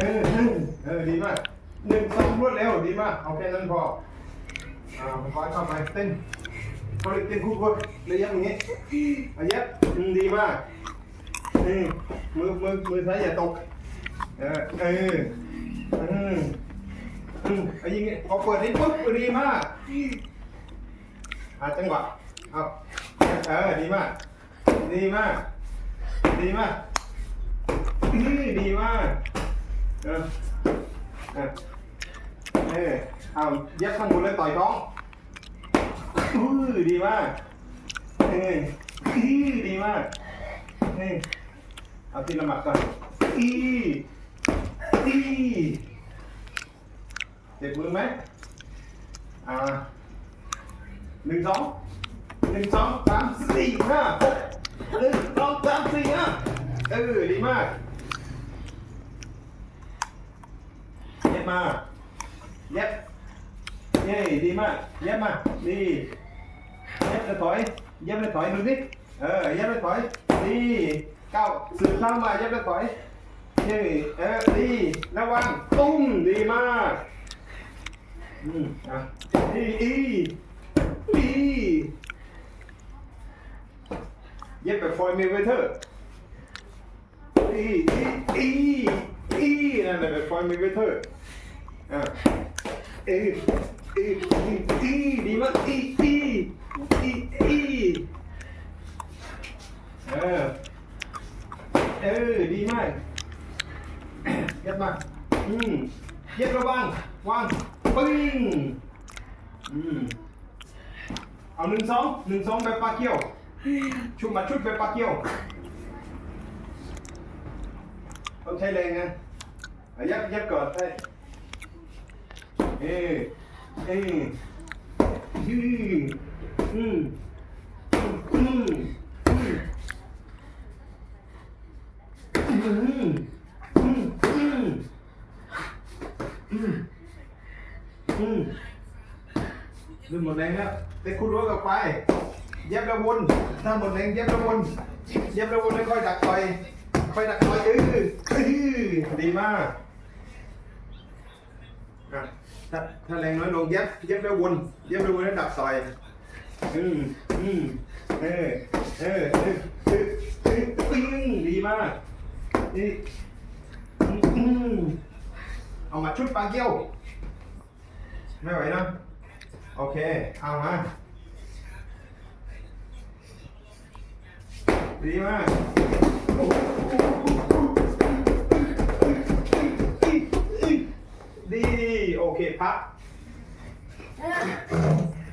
เออเออเออดีมากหนึ่งสองรวดเร็วดีมากเอาแค่นั้นพออ่าคอยเข้าไปเต้นเขาเรียกเต้นคู่กันระยะอย่างนี้ระยะดีมากอืมมือมือมือซ้ายอย่าตก เออเอออืมอืมเอายิงนี้พอเปิดนี้ปุ๊บดีมากหาจังหวะเอาเออดีมาก ดีมาก ดีมากอื้อดีมาก เออ เออ เออเอาเย็บข้างบนเลยต่อยท้องอื้อดีมากเอออื้อดีมากเออเอาทีละหมัดก่อนอีอีเจ็บมือไหมอ่าหนึ่งสองหนึ่งสองสามสี่ห้าหกหนึ่งสองสามสี่ห้าเออดีมาก เย็บ มาเย็บเย้ดีมาก เย็บมาดีเย็บแล้วถอย เย็บแล้วถอยดูสิเออเย็บแล้วถอยดีเก้าสืบข้ามาเย็บแล้วถอยเย้เออดีระวังตุ้มดีมากอืมอะดีอีดีเย็บแบบฟอยเมเวเทอร์อีอีอีอีนั่นแหละแบบฟอยเมเวเทอร์ Ê, ê, ê, ê, đi mất, ê, ê, ê, ê. Đi mày. Giật mà. Ừ. Giật rồi bạn. One. Bing. Ừ. Ờ, Ở lưng sóng, lưng sóng bẹp ba kiểu. Chụp mặt chút bẹp ba kiểu. Ông thấy lên nè. Ờ, giật, giật cột. Hey. เอาหนึ่งสองหนึ่งสองแบบปลาเอ้ยอืมอืมอืมอืมอืมอืมอืมอืมอืมอืมลืมหมดแรงแล้วไปคุณรู้กับไปเย็บระวนถ้าหมดแรงเย็บระวนเย็บระวนไม่ค่อยดักต่อยค่อยดักต่อยเออเออดีมาก อะถ้าถ้าแรงน้อยลงเย็บเย็บแล้ววนเย็บแล้ววนแล้วดับซอยอืมอืมเออเออเออเออเออปิ้งดีมากนี่อืมอืมเอามาชุดปลาเกี้ยว ไม่ไหวนะโอเค เอามาดีมาก เคพัก